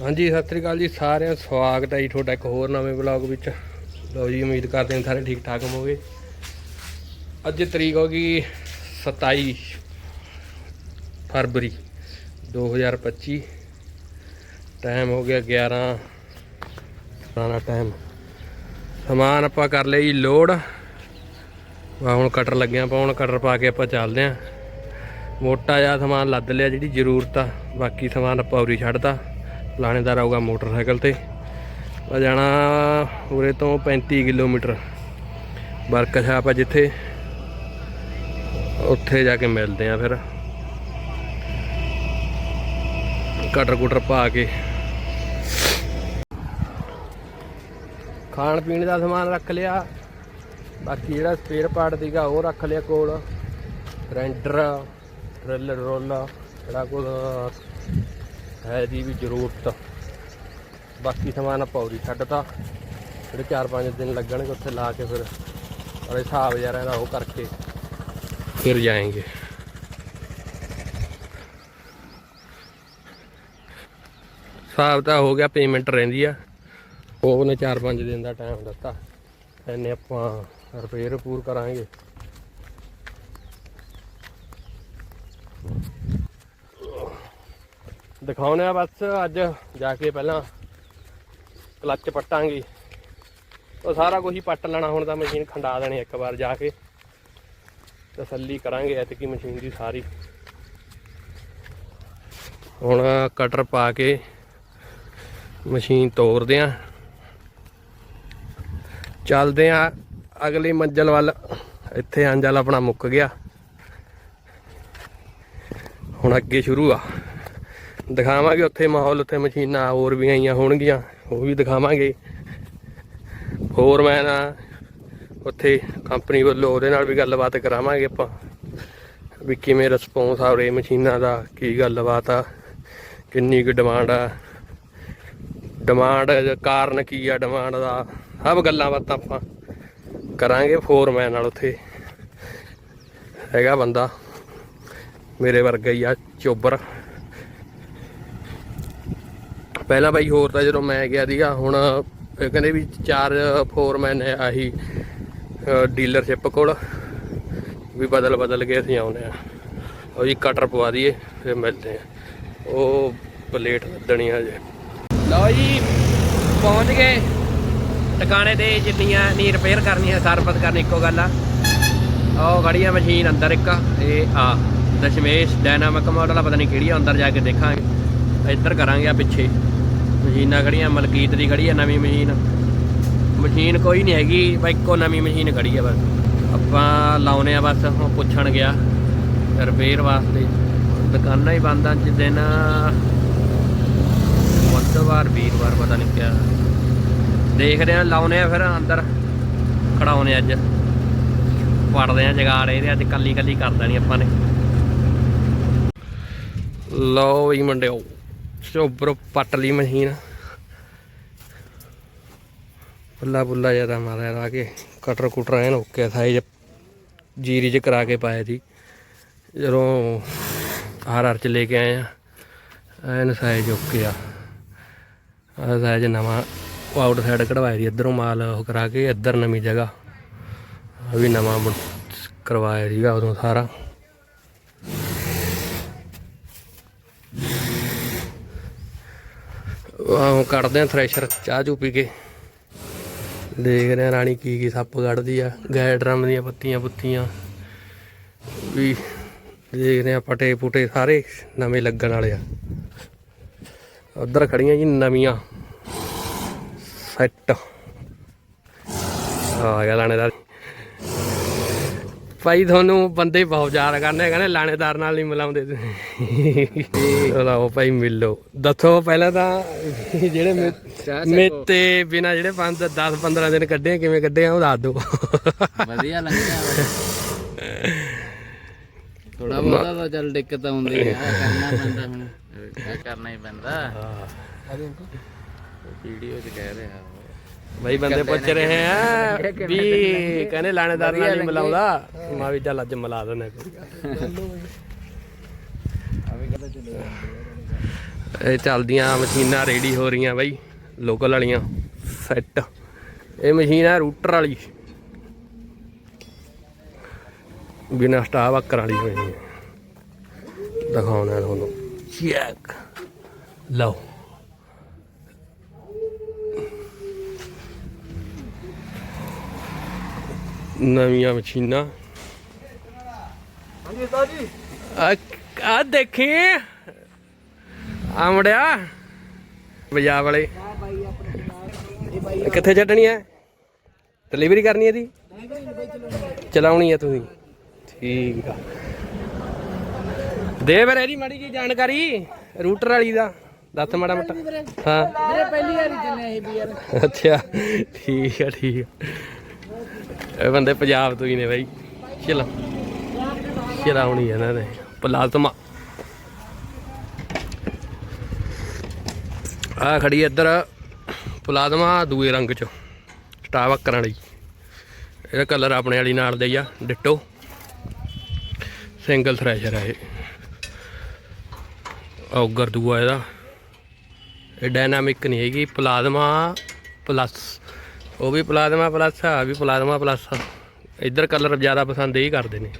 ਹਾਂਜੀ, ਸਤਿ ਸ੍ਰੀ ਅਕਾਲ ਜੀ, ਸਾਰਿਆਂ ਦਾ ਸਵਾਗਤ ਹੈ ਜੀ ਤੁਹਾਡਾ ਇੱਕ ਹੋਰ ਨਵੇਂ ਵਲੌਗ ਵਿੱਚ। ਲਓ ਜੀ, ਉਮੀਦ ਕਰਦੇ ਹਾਂ ਸਾਰੇ ਠੀਕ ਠਾਕ ਹੋਵੋਗੇ। ਅੱਜ ਤਰੀਕ ਹੋ ਗਈ 27 ਫਰਵਰੀ 2025 ਟਾਈਮ ਹੋ ਗਿਆ 11 ਪੁਰਾਣਾ ਟਾਈਮ ਸਮਾਨ ਆਪਾਂ ਕਰ ਲਈ ਜੀ, ਲੋਡ। ਵਾ, ਹੁਣ ਕਟਰ ਲੱਗਿਆ ਪਾਉਣ ਕਟਰ ਪਾ ਕੇ ਆਪਾਂ ਚੱਲਦੇ ਆਂ ਮੋਟਾ ਜਿਹਾ ਸਮਾਨ ਲੱਦ ਲਿਆ, ਜਿਹੜੀ ਜ਼ਰੂਰਤ ਆ। ਬਾਕੀ ਸਮਾਨ ਆਪਾਂ ਉਰੀ ਛੱਡਦਾ ਲਾਣੇਦਾਰ ਆਊਗਾ ਮੋਟਰਸਾਈਕਲ ਤੇ। ਆ ਜਾਣਾ ਉਰੇ ਤੋਂ 35 ਕਿਲੋਮੀਟਰ। ਵਰਕਸ਼ਾਪ ਆ ਜਿੱਥੇ। ਉੱਥੇ ਜਾ ਕੇ ਮਿਲਦੇ ਆ ਫਿਰ। ਕਟਰ ਕੁਟਰ ਪਾ ਕੇ। ਖਾਣ ਪੀਣ ਦਾ ਸਮਾਨ ਰੱਖ ਲਿਆ। ਬਾਕੀ ਜਿਹੜਾ ਸਪੇਅਰ ਪਾਰਟ ਸੀਗਾ ਉਹ ਰੱਖ ਲਿਆ ਕੋਲ। ਗ੍ਰਾਈਂਡਰ ਡਰਿਲ ਰੋਲ, ਜਿਹੜਾ ਕੋਲ ਹੈ ਦੀ ਵੀ ਜ਼ਰੂਰਤ। ਬਾਕੀ ਸਮਾਨ ਆਪਾਂ ਉਰੀ ਛੱਡਤਾ। ਜਿਹੜੇ 4-5 ਦਿਨ ਲੱਗਣਗੇ ਉੱਥੇ ਲਾ ਕੇ ਫਿਰ ਔਰ ਹਿਸਾਬ ਯਾਰ ਇਹਦਾ ਉਹ ਕਰਕੇ ਫਿਰ ਜਾਏਗੇ। ਹਿਸਾਬ ਤਾਂ ਹੋ ਗਿਆ ਪੇਮੈਂਟ ਰਹਿੰਦੀ ਆ। ਉਹਨੇ 4-5 ਦਿਨ ਦਾ ਟਾਈਮ ਦਿੱਤਾ। ਐਨੇ ਆਪਾਂ ਰਿਪੇਅਰ ਪੂਰ ਕਰਾਂਗੇ। ਦਿਖਾਉਣੇ ਆ ਬਸ, ਅੱਜ ਜਾ ਕੇ ਪਹਿਲਾਂ ਕਲੱਚ ਪੱਟਾਂਗੇ। ਉਹ ਸਾਰਾ ਕੁਝ ਹੀ ਪੱਟ ਲੈਣਾ, ਹੁਣ ਤਾਂ ਮਸ਼ੀਨ ਖੰਡਾ ਦੇਣੀ ਇੱਕ ਵਾਰ ਜਾ ਕੇ। ਤਸੱਲੀ ਕਰਾਂਗੇ ਐਤਕੀ ਮਸ਼ੀਨ ਦੀ ਸਾਰੀ। ਹੁਣ ਕਟਰ ਪਾ ਕੇ ਮਸ਼ੀਨ ਤੋੜਦੇ ਆ। ਚੱਲਦੇ ਆ, ਅਗਲੀ ਮੰਜ਼ਲ ਵੱਲ। ਇੱਥੇ ਅੰਜਲ ਆਪਣਾ ਮੁੱਕ ਗਿਆ। ਹੁਣ ਅੱਗੇ ਸ਼ੁਰੂ ਆ। ਦਿਖਾਵਾਂਗੇ ਉੱਥੇ ਮਾਹੌਲ, ਉੱਥੇ ਮਸ਼ੀਨਾਂ ਹੋਰ ਵੀ ਆਈਆਂ ਹੋਣਗੀਆਂ, ਉਹ ਵੀ ਦਿਖਾਵਾਂਗੇ। ਹੋਰ ਮੈਂ ਨਾ ਉੱਥੇ ਕੰਪਨੀ ਵੱਲੋਂ ਉਹਦੇ ਨਾਲ ਵੀ ਗੱਲਬਾਤ ਕਰਾਵਾਂਗੇ ਆਪਾਂ, ਵੀ ਕਿਵੇਂ ਰਿਸਪੌਂਸ ਆ ਰਹੇ ਮਸ਼ੀਨਾਂ ਦਾ, ਕੀ ਗੱਲਬਾਤ ਆ, ਕਿੰਨੀ ਕੁ ਡਿਮਾਂਡ ਆ ਡਿਮਾਂਡ ਕਾਰਨ ਕੀ ਆ ਡਿਮਾਂਡ ਦਾ, ਸਭ ਗੱਲਾਂ ਬਾਤਾਂ ਆਪਾਂ ਕਰਾਂਗੇ ਫੋਰਮੈਨ ਨਾਲ ਉੱਥੇ। ਹੈਗਾ ਬੰਦਾ, ਮੇਰੇ ਵਰਗਾ ਹੀ ਆ, ਚੋਬਰ। ਪਹਿਲਾਂ ਬਾਈ ਹੋਰ ਤਾਂ ਜਦੋਂ ਮੈਂ ਗਿਆ ਸੀਗਾ, ਹੁਣ ਕਹਿੰਦੇ ਵੀ ਚਾਰ ਫੋਰਮੈਨ ਹੈ ਆਹੀ ਡੀਲਰਸ਼ਿਪ ਕੋਲ, ਵੀ ਬਦਲ ਬਦਲ ਕੇ ਅਸੀਂ ਆਉਂਦੇ ਆ ਉਹ ਜੀ ਕਟਰ ਪਵਾ ਦਈਏ, ਫਿਰ ਮਿਲਦੇ ਆ ਉਹ ਪਲੇਟ ਲੱਦਣੀ ਆ ਜੇ ਲਓ ਜੀ, ਪਹੁੰਚ ਗਏ। ਟਿਕਾਣੇ ਤੇ ਜਿੰਨੀਆਂ ਨਹੀਂ ਰਿਪੇਅਰ ਕਰਨੀਆਂ ਸਰਵਿਸ ਕਰਨੀ ਇੱਕੋ ਗੱਲ ਆ। ਉਹ ਖੜੀ ਮਸ਼ੀਨ ਅੰਦਰ ਇੱਕ ਇਹ ਆ, ਦਸ਼ਮੇਸ਼ ਡਾਇਨਾਮਿਕ ਮਾਡਲ ਆ, ਪਤਾ ਨਹੀਂ ਕਿਹੜੀ ਆ, ਅੰਦਰ ਜਾ ਕੇ ਦੇਖਾਂਗੇ। ਇੱਧਰ ਕਰਾਂਗੇ ਆ ਪਿੱਛੇ। ਮਸ਼ੀਨਾਂ ਖੜੀਆਂ, ਮਲਕੀਤ ਦੀ ਖੜੀ ਆ ਨਵੀਂ ਮਸ਼ੀਨ। ਮਸ਼ੀਨ ਕੋਈ ਨਹੀਂ ਹੈਗੀ, ਬਸ ਇੱਕੋ ਨਵੀਂ ਮਸ਼ੀਨ ਖੜੀ ਆ ਬਸ। ਆਪਾਂ ਲਾਉਨੇ ਆ ਬਸ ਹੁਣ ਪੁੱਛਣ ਗਿਆ ਰਿਪੇਅਰ ਵਾਸਤੇ। ਦੁਕਾਨਾਂ ਹੀ ਬੰਦ ਆ ਜਿਸ ਦਿਨ ਬੁੱਧਵਾਰ, ਵੀਰਵਾਰ, ਪਤਾ ਨਹੀਂ ਕਿਆ। ਦੇਖਦੇ ਆ, ਲਾਉਨੇ ਆ ਫਿਰ ਅੰਦਰ। ਖੜਾਉਨੇ ਅੱਜ। ਪੜਦੇ ਆ ਜਗਾੜ ਇਹਦੇ, ਅੱਜ ਕੱਲੀ ਕੱਲੀ ਕਰ ਦੇਣੀ ਆਪਾਂ ਨੇ। ਲਓ ਵੀ ਮੁੰਡਿਓ। ਚੋਬਰ ਪੱਟ ਲਈ ਮਸ਼ੀਨ। ਬੁੱਲਾ ਬੁੱਲਾ ਜ਼ਿਆਦਾ ਮਾਰਿਆ ਲਾ ਕੇ, ਕਟਰ ਕੁਟਰ ਐਨ ਓਕੇ ਸਾਈਜ਼ ਜੀਰੀ ਚ ਕਰਾ ਕੇ ਪਾਇਆ ਸੀ। ਜਦੋਂ ਆਰ ਆਰ ਚ ਲੈ ਕੇ ਆਏ ਆ, ਐਨ ਸਾਈਜ਼ ਓਕੇ ਆ। ਆ ਸਾਈਜ਼ ਨਵਾਂ ਉਹ ਆਊਟ ਸਾਈਡ ਕਢਵਾਇਆ ਸੀ, ਇੱਧਰੋਂ ਮਾਲ ਉਹ ਕਰਾ ਕੇ, ਇੱਧਰ ਨਵੀਂ ਜਗ੍ਹਾ। ਵੀ ਨਵਾਂ ਕਰਵਾਇਆ ਸੀਗਾ ਉਦੋਂ ਸਾਰਾ ਆਹ ਕੱਢਦੇ ਆ ਥ੍ਰੈਸ਼ਰ ਚਾਹ ਚੂ ਪੀ ਕੇ। ਦੇਖਦੇ ਆ ਰਾਣੀ ਕੀ ਕੀ ਸੱਪ ਕੱਢਦੀ ਆ, ਗਾਇ ਡਰਮ ਦੀਆਂ ਪੱਤੀਆਂ ਪੁੱਤੀਆਂ। ਵੀ ਦੇਖਦੇ ਆ ਪਟੇ ਪੁਟੇ ਸਾਰੇ ਨਵੇਂ ਲੱਗਣ ਵਾਲੇ ਆ। ਉਧਰ ਖੜੀਆਂ ਜੀ ਨਵੀਆਂ। ਸੈੱਟ। ਆ ਗਿਆ ਲਾਣੇਦਾਰ। ਭਾਈ ਤੁਹਾਨੂੰ ਬੰਦੇ ਬਹੁਤ ਯਾਦ ਕਰਨੇ ਕਹਿੰਦੇ ਲਾਣੇਦਾਰ ਨਾਲ ਨਹੀਂ ਮਿਲਾਉਂਦੇ ਤੁਸੀਂ। ਲਓ ਭਾਈ ਮਿਲੋ। ਦੱਸੋ ਪਹਿਲਾਂ ਤਾਂ ਜਿਹੜੇ ਮੇਤੇ ਬਿਨਾ ਜਿਹੜੇ 5 10 15 ਦਿਨ ਕੱਢੇ ਆ, ਕਿਵੇਂ ਕੱਢੇ ਆ ਉਹ ਦੱਸ ਦਿਓ। ਵਧੀਆ ਲੰਘਿਆ ਥੋੜਾ ਬਹੁਤਾ ਤਾਂ ਚੱਲ ਦਿੱਕਤ ਆਉਂਦੀ ਹੈ ਕਰਨਾ ਪੈਂਦਾ ਹੁਣ। ਕਰਨਾ ਹੀ ਪੈਂਦਾ। ਵੀਡੀਓ 'ਚ ਕਹਿ ਰਿਹਾ ਭਾਈ ਬੰਦੇ ਪੁੱਛ ਰਹੇ ਆ। ਵੀ ਕਹਿੰਦੇ ਲਾਣੇਦਾਰ ਨਾਲ ਨਹੀਂ ਮਿਲਾਉਂਦਾ। ਮੈਂ ਵੀ ਚੱਲ ਅੱਜ ਮਿਲਾ ਦਿੰਦਾ। ਇਹ ਚੱਲਦੀਆਂ ਮਸ਼ੀਨਾਂ ਰੈਡੀ ਹੋ ਰਹੀਆਂ ਬਾਈ ਲੋਕਲ ਵਾਲੀਆਂ ਸੈੱਟ। ਇਹ ਮਸ਼ੀਨ ਹੈ ਰੂਟਰ ਵਾਲੀ। ਬਿਨਾ ਸਟਾਪ ਅੱਕਰ ਵਾਲੀ ਹੋਈ ਹੈ ਦਿਖਾਉਣਾ ਤੁਹਾਨੂੰ। ਚੈੱਕ। ਲਓ। ਨਵੀਆਂ ਮਸ਼ੀਨਾਂ। ਹਾਂਜੀ ਉਸਤਾਦ ਜੀ। ਆ ਆ ਦੇਖੀ। ਆਮੜਿਆ ਪੰਜਾਬ ਵਾਲੇ। ਕਿੱਥੇ ਛੱਡਣੀ ਹੈ ਡਿਲੀਵਰੀ ਕਰਨੀ ਹੈ ਦੀ ਚਲਾਉਣੀ ਹੈ ਤੁਸੀਂ। ਠੀਕ ਆ। ਦੇ ਫਿਰ ਇਹਦੀ ਮਾੜੀ ਜੀ ਜਾਣਕਾਰੀ ਰੂਟਰ ਵਾਲੀ ਦਾ। ਦੱਸ ਮਾੜਾ ਮੋਟਾ। ਹਾਂ। ਮੇਰੇ ਪਹਿਲੀ ਵਾਰੀ ਚੱਲਿਆ ਇਹ ਵੀ ਯਾਰ। ਅੱਛਾ। ਠੀਕ ਆ ਠੀਕ ਆ। ਇਹ ਬੰਦੇ ਪੰਜਾਬ ਤੋਂ ਹੀ ਨੇ ਬਾਈ। ਚਲੋ ਚਲਾਉਣੀ ਹੈ ਇਹਨਾਂ ਨੇ ਪਲਾਜ਼ਮਾ। ਆ ਖੜੀ ਇੱਧਰ ਪਲਾਜ਼ਮਾ ਦੂਏ ਰੰਗ ਚ। ਸਟਾਵਕ ਕਰਨ ਲਈ ਇਹਦਾ ਕਲਰ ਆਪਣੇ ਵਾਲੀ ਨਾਲ ਦੇ ਆ, ਡਿੱਟੋ। ਸਿੰਗਲ ਥ੍ਰੈਸ਼ਰ ਹੈ ਇਹ। ਔਗਰ ਦੂਆ ਇਹਦਾ। ਇਹ ਡਾਇਨਾਮਿਕ ਨਹੀਂ ਹੈਗੀ। ਪਲਾਜ਼ਮਾ ਪਲੱਸ ਉਹ ਵੀ ਪਲਾਜ਼ਮਾ ਪਲੱਸ ਆ, ਵੀ ਪਲਾਜ਼ਮਾ ਪਲੱਸ ਆ। ਇੱਧਰ ਕਲਰ ਜ਼ਿਆਦਾ ਪਸੰਦ ਇਹ ਕਰਦੇ ਨੇ।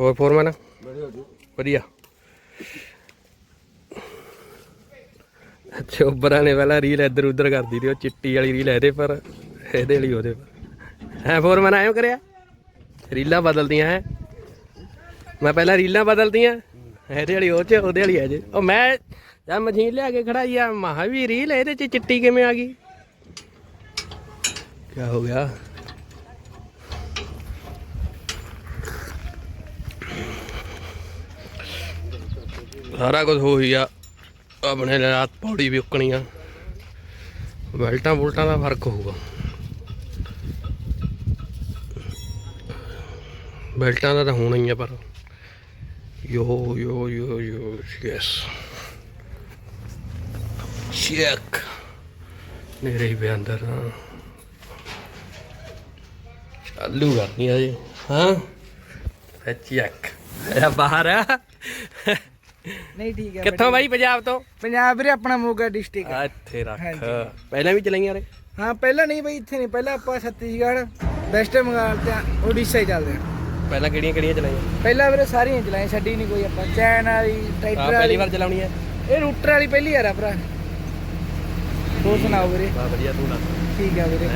ਹੋਰ ਫੋਰਮੈਨ ਵਧੀਆ। ਅੱਛਾ ਚੋਬਰਾਂ ਨੇ ਪਹਿਲਾਂ ਰੀਲ ਇੱਧਰ ਉੱਧਰ ਕਰਦੀ ਤੇ ਉਹ ਚਿੱਟੀ ਵਾਲੀ ਰੀਲ ਇਹਦੇ ਪਰ, ਇਹਦੇ ਵਾਲੀ ਉਹਦੇ ਪਰ। ਹੈ ਫੋਰਮੈਨ ਐਂ ਕਰਿਆ? ਰੀਲਾਂ ਬਦਲਦੀਆਂ, ਹੈ? ਮੈਂ ਪਹਿਲਾਂ ਰੀਲਾਂ ਬਦਲਦੀਆਂ ਇਹਦੇ ਵਾਲੀ ਉਹ ਚ, ਉਹਦੇ ਵਾਲੀ ਆ ਜੇ ਉਹ ਮੈਂ ਜਦ ਮਸ਼ੀਨ ਲਿਆ ਕੇ ਖੜਾਈ ਆ ਮਹਾ ਵੀ ਰੀਲ ਇਹਦੇ ਚ ਚਿੱਟੀ ਕਿਵੇਂ ਆ ਗਈ? ਕੀ ਹੋ ਗਿਆ? ਸਾਰਾ ਕੁਝ ਹੋ ਹੀ ਆ ਆਪਣੇ ਰਾਤ ਪੌੜੀ ਵੀ ਉੱਕਣੀ ਆ। ਬੈਲਟਾਂ ਬੁਲਟਾਂ ਦਾ ਫ਼ਰਕ ਹੋਊਗਾ। ਬੈਲਟਾਂ ਦਾ ਤਾਂ ਹੋਣਾ ਹੀ ਆ ਪਰ। ਯੋ ਯੋ ਯੋ ਯੋ ਯੈਸ ਚੈੱਕ ਮੇਰੇ ਹੀ ਹਾਂ। ਚਾਲੂ ਕਰਨੀ ਆ ਜੀ ਹਾਂ। ਫੇ ਚੈੱਕ ਇਹ ਬਾਹਰ। ਆ ਨਹੀਂ ਠੀਕ ਹੈ ਕਿੱਥੋਂ ਬਾਈ ਪੰਜਾਬ ਤੋਂ? ਪੰਜਾਬ ਵੀਰੇ ਆਪਣਾ ਮੋਗਾ ਡਿਸਟ੍ਰਿਕਟ ਆ। ਇੱਥੇ ਰੱਖ। ਪਹਿਲਾਂ ਵੀ ਚਲਾਈਆਂ ਰੇ ਹਾਂ ਪਹਿਲਾਂ ਨਹੀਂ ਬਈ ਇੱਥੇ ਨਹੀਂ ਪਹਿਲਾਂ ਆਪਾਂ ਛੱਤੀਸਗੜ੍ਹ ਵੈਸਟ ਬੰਗਾਲ ਤੇ ਉੜੀਸਾ ਹੀ ਚੱਲਦੇ ਹਾਂ ਪਹਿਲਾਂ ਕਿਹੜੀਆਂ ਕਿਹੜੀਆਂ ਚਲਾਈਆਂ? ਪਹਿਲਾਂ ਵੀਰੇ ਸਾਰੀਆਂ ਚਲਾਏ ਛੱਡੀ ਨਹੀਂ ਕੋਈ ਆਪਾਂ। ਚੈਨ ਵਾਲੀ ਆ ਟਰੈਕਟਰ ਪਹਿਲੀ ਵਾਲੀ। ਵਾਰ ਚਲਾਉਣੀ ਹੈ। ਇਹ ਰੂਟਰ ਵਾਲੀ ਪਹਿਲੀ ਵਾਰ ਆ ਭਰਾ। ਹੋਰ ਸੁਣਾਓ ਵੀਰੇ। ਬਾ ਵਧੀਆ ਤੂੰ ਦੱਸ। ਠੀਕ ਆ ਵੀਰੇ।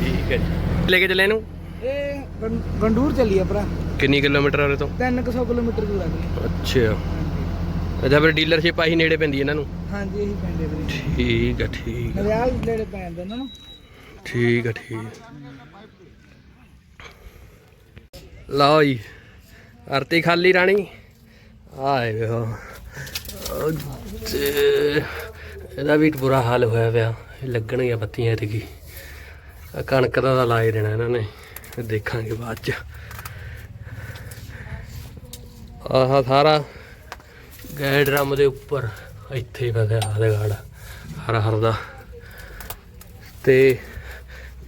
ਠੀਕ ਹੈ ਜੀ। ਲੈ ਕੇ ਚੱਲੇ ਇਹਨੂੰ? ਇਹ ਗੰ- ਗੰਡੂਰ ਚੱਲੀ ਆ ਭਰਾ। ਕਿੰਨੀ ਕਿਲੋਮੀਟਰ ਉਹਦੇ ਤੋਂ? 300 ਕਿਲੋਮੀਟਰ ਦੂਰ ਆ ਵੀਰੇ। ਅੱਛਾ। ਅੱਛਾ ਫਿਰ ਡੀਲਰਸ਼ਿਪ ਆਹੀ ਨੇੜੇ ਪੈਂਦੀ ਇਹਨਾਂ ਨੂੰ? ਹਾਂਜੀ ਇਹੀ ਪੈਂਦੇ ਵੀਰੇ। ਠੀਕ ਹੈ ਠੀਕ ਹੈ ਨਵਿਆਲ ਨੇੜੇ ਪੈਂਦੇ ਇਹਨਾਂ ਨੂੰ। ਠੀਕ ਹੈ ਠੀਕ ਹੈ। ਲਓ ਜੀ ਅਰਤੀ ਖਾਲੀ ਰਾਣੀ। ਆਏ ਵੇਖੋ ਇਹਦਾ ਵੀ ਬੁਰਾ ਹਾਲ ਹੋਇਆ ਪਿਆ। ਲੱਗਣਗੀਆਂ ਬੱਤੀਆਂ ਇਹਦੇ ਆ ਕਣਕ ਦਾ ਤਾਂ ਲਾਏ ਦੇਣਾ ਇਹਨਾਂ ਨੇ। ਦੇਖਾਂਗੇ ਬਾਅਦ ਚ। ਆਹ ਸਾਰਾ ਗੈਰ ਡਰਮ ਦੇ ਉੱਪਰ ਇੱਥੇ ਫਸਿਆ ਹਰਗੜ ਹਰ ਹਰ ਦਾ। ਤੇ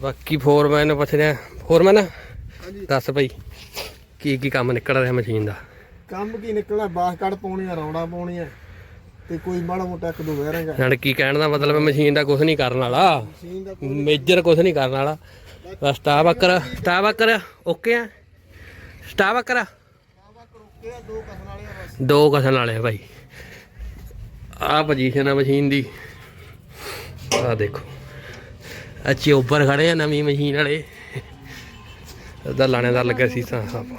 ਬਾਕੀ ਫੋਰਮੈਨ ਨੂੰ ਪੁੱਛ ਰਿਹਾ ਫੋਰਮੈਨ ਦੱਸ ਭਾਈ ਕੀ ਕੀ ਕੰਮ ਨਿਕਲ ਰਿਹਾ ਮਸ਼ੀਨ ਦਾ? ਕੰਮ ਕੀ ਨਿਕਲਣਾ? ਬਾਸ ਕੱਢ ਪਾਉਣੀ ਆ ਰੌਣਾ ਪਾਉਣੀ ਆ ਤੇ ਕੋਈ ਮਾੜਾ ਮੋਟਾ ਇੱਕ ਦੋ ਵੈਰਿੰਗ ਨਾਲ ਕੀ ਕਹਿਣ ਦਾ ਮਤਲਬ ਮਸ਼ੀਨ ਦਾ ਕੁਝ ਨਹੀਂ ਕਰਨ ਵਾਲਾ। ਮਸ਼ੀਨ ਦਾ ਮੇਜਰ ਕੁਝ ਨਹੀਂ ਕਰਨ ਵਾਲਾ। ਬਸ straw walker straw walker okay ਆ? ਸਟਾਫ ਵਕਰ ਇਹ ਆ ਦੋ ਕਸਣ ਵਾਲੇ ਆ ਬਸ ਦੋ ਕਸਣ ਵਾਲੇ ਆ ਭਾਈ। ਆ ਪੋਜੀਸ਼ਨ ਆ ਮਸ਼ੀਨ ਦੀ। ਆ ਦੇਖੋ। ਅੱਛੇ ਉੱਪਰ ਖੜੇ ਆ ਨਵੀਂ ਮਸ਼ੀਨ ਵਾਲੇ। ਉਹਦਾ ਲਾਣੇਦਾਰ ਲੱਗਾ ਸੀ ਤਾਂ ਆਪਾਂ।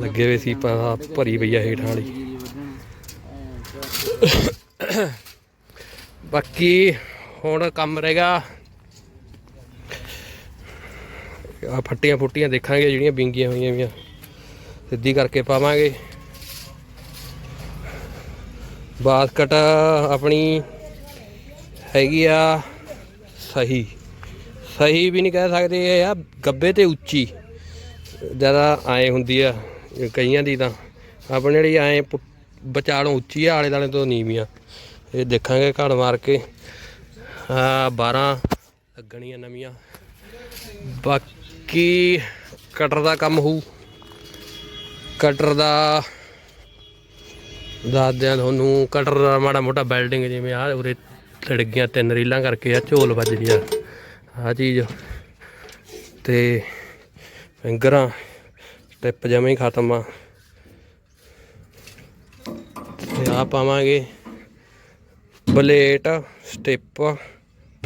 ਲੱਗੇ ਹੋਏ ਸੀ ਪਾ ਭਰੀ ਪਈ ਆ ਹੇਠਾਂ ਵਾਲੀ। ਬਾਕੀ ਹੁਣ ਕੰਮ ਰਹੇਗਾ। ਆ ਫੱਟੀਆਂ ਫੁੱਟੀਆਂ ਦੇਖਾਂਗੇ ਜਿਹੜੀਆਂ ਵਿੰਗੀਆਂ ਹੋਈਆਂ ਵੀਆਂ। ਸਿੱਧੀ ਕਰਕੇ ਪਾਵਾਂਗੇ। ਬਾਸਕਟ ਆਪਣੀ ਹੈਗੀ ਆ ਸਹੀ। ਸਹੀ ਵੀ ਨਹੀਂ ਕਹਿ ਸਕਦੇ, ਇਹ ਆ ਗੱਬੇ ਤੇ ਉੱਚੀ। ਜ਼ਿਆਦਾ ਆਏ ਹੁੰਦੀ ਆ, ਕਈਆਂ ਦੀ ਤਾਂ। ਆਪਣੇ ਜਿਹੜੀ ਐ ਵਿਚਾਲੋਂ ਉੱਚੀ ਆ, ਆਲੇ ਦਾਲੇ ਤੋਂ ਨੀਵੀਆਂ। ਇਹ ਦੇਖਾਂਗੇ ਘੜ ਮਾਰ ਕੇ। ਆ 12 ਲੱਗਣੀਆਂ ਨਵੀਆਂ। ਬਾਕੀ ਕਟਰ ਦਾ ਕੰਮ ਹੋਊ। ਕਟਰ ਦਾ, ਦੱਸਦਿਆਂ ਤੁਹਾਨੂੰ, ਕਟਰ ਦਾ ਮਾੜਾ ਮੋਟਾ ਬਿਲਡਿੰਗ ਜਿਵੇਂ ਆ, ਉਰੇ ਲੜ ਤਿੰਨ ਰੀਲਾਂ ਕਰਕੇ ਆ, ਝੋਲ ਵੱਜਦੀ ਆ। ਆ ਚੀਜ਼। ਤੇ ਫਿੰਗਰਾਂ ਟਿਪ ਜਮੇ ਹੀ ਖਤਮ ਆ। ਤੇ ਆ ਪਾਵਾਂਗੇ ਬਲੇਟ, ਸਟਿਪ,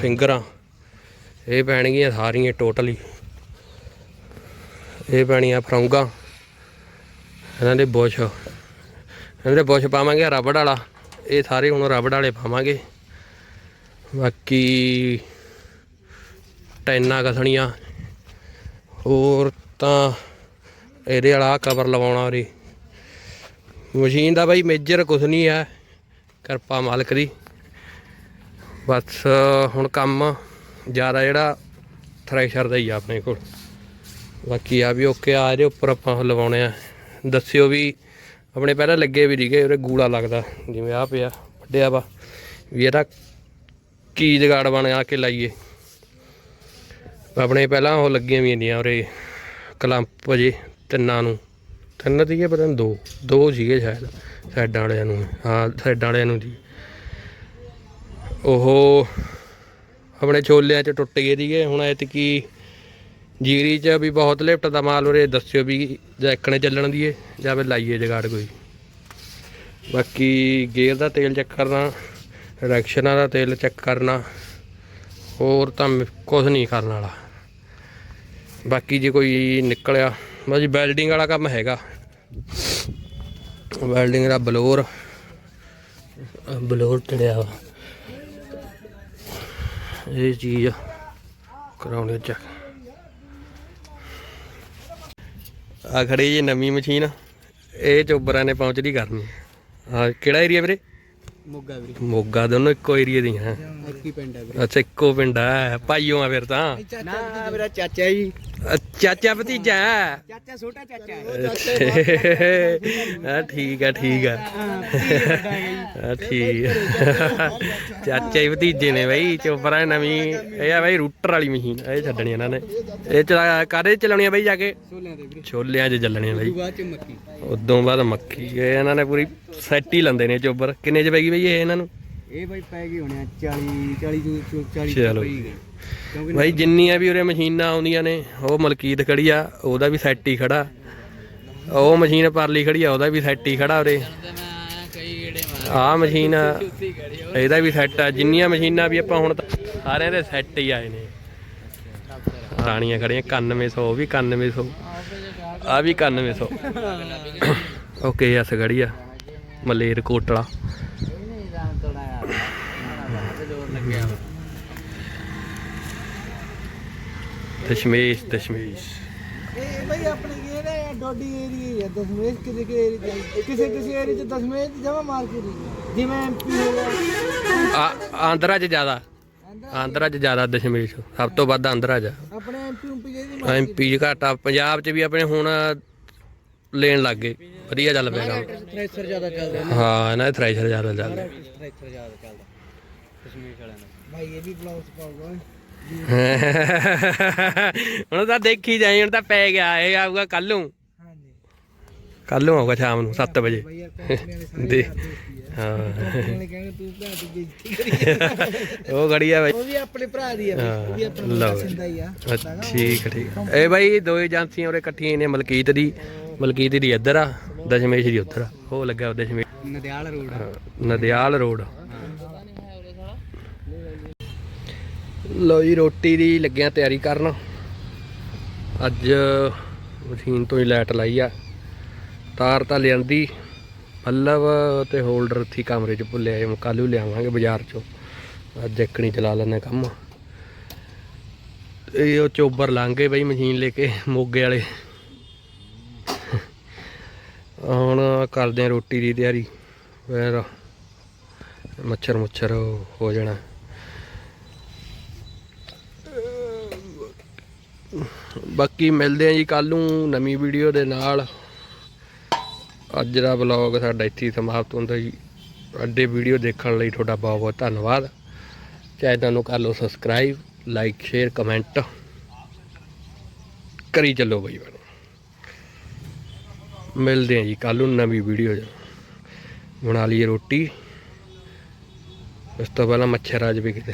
ਫਿੰਗਰਾਂ। ਇਹ ਪੈਣਗੀਆਂ ਸਾਰੀਆਂ ਟੋਟਲੀ। ਇਹ ਪੈਣੀਆਂ ਫਰੌਂਗਾ। ਇਹਨਾਂ ਦੇ ਬੁਸ਼ ਇਹਨਾਂ ਦੇ ਬੁਸ਼ ਪਾਵਾਂਗੇ ਰਬੜ ਵਾਲਾ। ਇਹ ਸਾਰੇ ਹੁਣ ਰਬੜ ਵਾਲੇ ਪਾਵਾਂਗੇ। ਬਾਕੀ ਟੈਨਾਂ ਕਸਣੀਆਂ ਹੋਰ ਤਾਂ ਇਹਦੇ ਵਾਲਾ ਕਵਰ ਲਵਾਉਣਾ ਉਰੇ। ਮਸ਼ੀਨ ਦਾ ਬਾਈ ਮੇਜਰ ਕੁਛ ਨਹੀਂ ਹੈ, ਕਿਰਪਾ ਮਾਲਕ ਦੀ। ਬਸ ਹੁਣ ਕੰਮ ਜ਼ਿਆਦਾ ਜਿਹੜਾ ਥ੍ਰੈਸ਼ਰ ਦਾ ਹੀ ਆ ਆਪਣੇ ਕੋਲ। ਬਾਕੀ ਆ ਵੀ ਓਕੇ ਆ, ਇਹਦੇ ਉੱਪਰ ਆਪਾਂ ਲਵਾਉਣੇ ਆ। ਦੱਸਿਓ ਵੀ ਆਪਣੇ ਪਹਿਲਾਂ ਲੱਗੇ ਵੀ ਸੀਗੇ ਉਹਦੇ ਗੂੜਾ ਲੱਗਦਾ। ਜਿਵੇਂ ਆ ਪਿਆ, ਵੱਡਿਆ ਵਾ। ਵੀ ਇਹਦਾ ਕੀ ਜਗਾੜ ਬਣਾ ਕੇ ਲਾਈਏ। ਆਪਣੇ ਪਹਿਲਾਂ ਉਹ ਲੱਗੀਆਂ ਵੀ ਇੰਡੀਆਂ ਉਰੇ ਕਲੰਪ ਜੇ ਤਿੰਨਾਂ ਨੂੰ। ਤਿੰਨ ਸੀਗੇ ਪਤਾ ਨਹੀਂ ਦੋ। ਦੋ ਸੀਗੇ ਸ਼ਾਇਦ, ਸਾਈਡਾਂ ਵਾਲਿਆਂ ਨੂੰ। ਹਾਂ, ਸਾਈਡਾਂ ਵਾਲਿਆਂ ਨੂੰ ਜੀ। ਉਹ ਆਪਣੇ ਛੋਲਿਆਂ 'ਚ ਟੁੱਟ ਗਏ ਸੀਗੇ। ਹੁਣ ਐਤਕੀ ਜੀਰੀ 'ਚ ਵੀ ਬਹੁਤ ਲਿਫਟ ਦਾ ਮਾਲ ਉਰੇ, ਦੱਸਿਓ ਵੀ ਜਾਂ ਇੱਕਣੇ ਚੱਲਣ ਦੀਏ ਜਾਂ ਫਿਰ ਲਾਈਏ ਜਗਾੜ ਕੋਈ। ਬਾਕੀ ਗੇਅਰ ਦਾ ਤੇਲ ਚੈੱਕ ਕਰਨਾ ਰਿਐਕਸ਼ਨਾਂ ਦਾ ਤੇਲ ਚੈੱਕ ਕਰਨਾ। ਹੋਰ ਤਾਂ ਕੁਝ ਨਹੀਂ ਕਰਨ ਵਾਲਾ। ਬਾਕੀ ਜੇ ਕੋਈ ਨਿਕਲਿਆ ਬਸ ਵੈਲਡਿੰਗ ਵਾਲਾ ਕੰਮ ਹੈਗਾ। ਵੈਲਡਿੰਗ ਦਾ ਬਲੋਰ ਬਲੋਰ ਟੜਿਆ ਵਾ। ਇਹ ਚੀਜ਼ ਕਰਾਉਣੀ ਚੈੱਕ ਆ ਖੜੀ ਜੀ ਨਵੀਂ ਮਸ਼ੀਨ, ਇਹ ਚੋਬਰਾਂ ਨੇ ਪਹੁੰਚਦੀ ਕਰਨੀ। ਆ ਕਿਹੜਾ ਏਰੀਆ ਵੀਰੇ? ਮੋਗਾ ਵੀਰੇ। ਮੋਗਾ ਦੋਨੋਂ ਇੱਕੋ ਏਰੀਆ ਦੀ ਹੈ ਅੱਕੀ ਪਿੰਡ ਹੈ ਅੱਛਾ ਇੱਕੋ ਪਿੰਡ ਹੈ ਭਾਈਓ ਆ ਫਿਰ ਤਾਂ। ਨਾ ਮੇਰਾ ਚਾਚਾ ਜੀ। ਚਾਚਾ ਭਤੀਜਾ ਹੈ। ਚਾਚਾ ਛੋਟਾ ਚਾਚਾ ਹੈ। ਹਾਂ ਠੀਕ ਆ ਠੀਕ ਆ। ਹਾਂ ਠੀਕ। ਚਾਚਾ ਹੀ ਭਤੀਜੇ ਨੇ ਬਈ ਚੋਪਰਾ ਨਵੀਂ। ਇਹ ਆ ਬਈ ਰੂਟਰ ਵਾਲੀ ਮਸ਼ੀਨ ਇਹ ਛੱਡਣੀ ਇਹਨਾਂ ਨੇ। ਇਹ ਚਲਾ ਕਾਰੇ ਚਲਾਉਣੀ ਆ ਬਈ ਜਾ ਕੇ? ਛੋਲਿਆਂ ਦੇ ਵੀਰੇ। ਛੋਲਿਆਂ 'ਚ ਚੱਲਣੀ ਆ ਬਈ। ਮੱਕੀ। ਉਦੋਂ ਬਾਅਦ ਮੱਖੀ ਇਹ ਇਹਨਾਂ ਨੇ ਪੂਰੀ ਸੈੱਟ ਹੀ ਲੰਦੇ ਨੇ ਚੋਬਰ। ਕਿੰਨੇ 'ਚ ਪੈ ਗਈ ਬਈ ਇਹ ਇਹਨਾਂ ਨੂੰ? ਇਹ ਬਾਈ ਪੈ ਗਏ ਹੋਣੇ ਆ 40 40 ਤੋਂ 40 ਚਲੋ। ਪਈ ਗਏ ਜਿੰਨੀਆਂ ਵੀ ਉਰੇ ਮਸ਼ੀਨਾਂ ਆਉਂਦੀਆਂ ਨੇ, ਉਹ ਮਲਕੀਤ ਖੜੀ ਆ, ਉਹਦਾ ਵੀ ਸੈੱਟ ਹੀ ਖੜਾ। ਉਹ ਮਸ਼ੀਨ ਪਰਲੀ ਖੜੀ ਆ, ਉਹਦਾ ਵੀ ਸੈੱਟ ਹੀ ਖੜਾ ਉਰੇ। ਤੇ ਮਸ਼ੀਨ ਆ, ਇਹਦਾ ਵੀ ਸੈੱਟ ਆ, ਜਿੰਨੀਆਂ ਮਸ਼ੀਨਾਂ ਵੀ ਆਪਾਂ ਹੁਣ ਸਾਰਿਆਂ ਦੇ ਸੈੱਟ ਹੀ ਆਏ ਨੇ। ਰਾਣੀਆਂ ਖੜੀਆਂ 9100 ਉਹ ਵੀ 9100 ਆ ਵੀ 9100 ਓਕੇ ਐਸ ਖੜੀ ਆ, ਮਲੇਰ ਕੋਟਲਾ ਨਹੀਂ ਰਾਮ ਤੋੜਾ ਯਾਰ ਬਹੁਤ ਜ਼ੋਰ ਲੱਗਿਆ ਵਾ। ਦਸ਼ਮੇਸ਼ ਦਸ਼ਮੇਸ਼। ਇਹ ਬਈ ਆਪਣੇ ਕੀ ਨੇ ਡੋਡੀ ਏਰੀਆ ਹੈ ਦਸਮੇਸ਼ ਕਿਸੇ ਕੇ ਏਰੀਆ ਕਿਸੇ ਕਿਸੇ ਏਰੀਆ ਚ ਦਸਮੇਸ਼ ਜਮਾ ਮਾਰ ਕੇ ਦੀ ਜਿਵੇਂ ਐਮਪੀ ਹੋ ਗਿਆ। ਆ ਆਂਧਰਾ 'ਚ ਜ਼ਿਆਦਾ। ਆਂਧਰਾ 'ਚ? ਜ਼ਿਆਦਾ ਦਸ਼ਮੇਸ਼। ਸਭ ਤੋਂ ਵੱਧ ਆਂਧਰਾ 'ਚ। ਆਪਣੇ ਐਮਪੀ ਉਮਪੀ ਜਿਹਦੀ ਐਮਪੀ 'ਚ ਘੱਟ ਆ। ਪੰਜਾਬ 'ਚ ਵੀ ਆਪਣੇ ਹੁਣ ਲੈਣ ਲੱਗ ਗਏ। ਵਧੀਆ ਚੱਲ ਪਿਆ ਕੰਮ। ਥ੍ਰੈਸ਼ਰ ਜ਼ਿਆਦਾ ਚੱਲਦਾ ਹਾਂ ਇਹਨਾਂ ਦੇ ਥ੍ਰੈਸ਼ਰ ਜ਼ਿਆਦਾ ਚੱਲਦਾ। ਥ੍ਰੈਸ਼ਰ ਜ਼ਿਆਦਾ ਚੱਲਦਾ। ਦਸਮੇਸ਼ ਵਾਲਿਆਂ ਦਾ। ਭਾਈ ਇਹ ਵੀ ਬਲੌਗ ਪਾਊਗਾ। ਹੁਣ ਤਾਂ ਦੇਖੀ ਜਾਈ ਹੁਣ ਤਾਂ ਪੈ ਗਿਆ ਇਹ ਆਊਗਾ ਕੱਲ ਨੂੰ। ਹਾਂਜੀ। ਕੱਲ ਨੂੰ ਆਊਗਾ ਸ਼ਾਮ ਨੂੰ 7 ਵਜੇ। ਦੇ ਹਾਂ। ਉਹ ਗੜੀ ਆ ਬਾਈ। ਉਹ ਵੀ ਆਪਣੇ ਭਰਾ ਦੀ ਆ ਉਹ ਵੀ ਆਪਣਾ ਲਓ। ਹੀ ਆ। ਅੱਛਾ, ਠੀਕ। ਇਹ ਬਾਈ ਦੋ ਏਜੰਸੀਆਂ ਉਰੇ ਇਕੱਠੀਆਂ ਨੇ ਮਲਕੀਤ ਦੀ। ਮਲਕੀਤ ਦੀ ਇੱਧਰ ਆ ਦਸ਼ਮੇਸ਼ ਦੀ ਉੱਧਰ ਆ। ਉਹ ਲੱਗਾ ਦਸ਼ਮੇਸ਼। ਨਦਿਆਲ ਰੋਡ। ਨਦਿਆਲ ਰੋਡ। ਲੋ ਜੀ, ਰੋਟੀ ਦੀ ਲੱਗਿਆ ਤਿਆਰੀ ਕਰਨ। ਅੱਜ ਮਸ਼ੀਨ ਤੋਂ ਹੀ ਲਾਈਟ ਲਾਈ ਆ। ਤਾਰ ਤਾਂ ਲਿਆਂਦੀ। ਪੱਲਵ ਤੇ ਹੋਲਡਰ ਥੀ ਕਮਰੇ 'ਚ ਭੁੱਲਿਆ ਕੱਲ ਨੂੰ ਲਿਆਵਾਂਗੇ ਬਾਜ਼ਾਰ 'ਚੋਂ। ਅੱਜ ਇੱਕਣੀ ਚਲਾ ਲੈਣੇ ਕੰਮ। ਇਹ ਉਹ ਚੋਬਰ ਲਾਂਗੇ ਬਈ ਮਸ਼ੀਨ ਲੈ ਕੇ, ਮੋਗੇ ਵਾਲੇ। ਹੁਣ ਕਰਦੇ ਆ ਰੋਟੀ ਦੀ ਤਿਆਰੀ। ਫਿਰ ਮੱਛਰ ਮੁੱਛਰ ਹੋ ਜਾਣਾ। ਬਾਕੀ ਮਿਲਦੇ ਆ ਜੀ ਕੱਲ ਨੂੰ ਨਵੀਂ ਵੀਡੀਓ ਦੇ ਨਾਲ। ਅੱਜ ਦਾ ਵਲੌਗ ਸਾਡਾ ਇੱਥੇ ਸਮਾਪਤ ਹੁੰਦਾ ਜੀ। ਅੱਡੇ ਵੀਡੀਓ ਦੇਖਣ ਲਈ ਤੁਹਾਡਾ ਬਹੁਤ ਬਹੁਤ ਧੰਨਵਾਦ। ਚੈਨਲ ਨੂੰ ਕਰ ਲਓ ਸਬਸਕ੍ਰਾਈਬ ਲਾਈਕ ਸ਼ੇਅਰ ਕਮੈਂਟ ਕਰੀ ਚੱਲੋ ਬਈ ਬਣ ਮਿਲਦੇ ਹਾਂ ਜੀ ਕੱਲ ਨੂੰ ਨਵੀਂ ਵੀਡੀਓ ਬਣਾ ਲਈਏ ਰੋਟੀ। ਉਸ ਤੋਂ ਪਹਿਲਾਂ ਮੱਛਰ ਆ ਜਾਵੇ ਕਿਤੇ।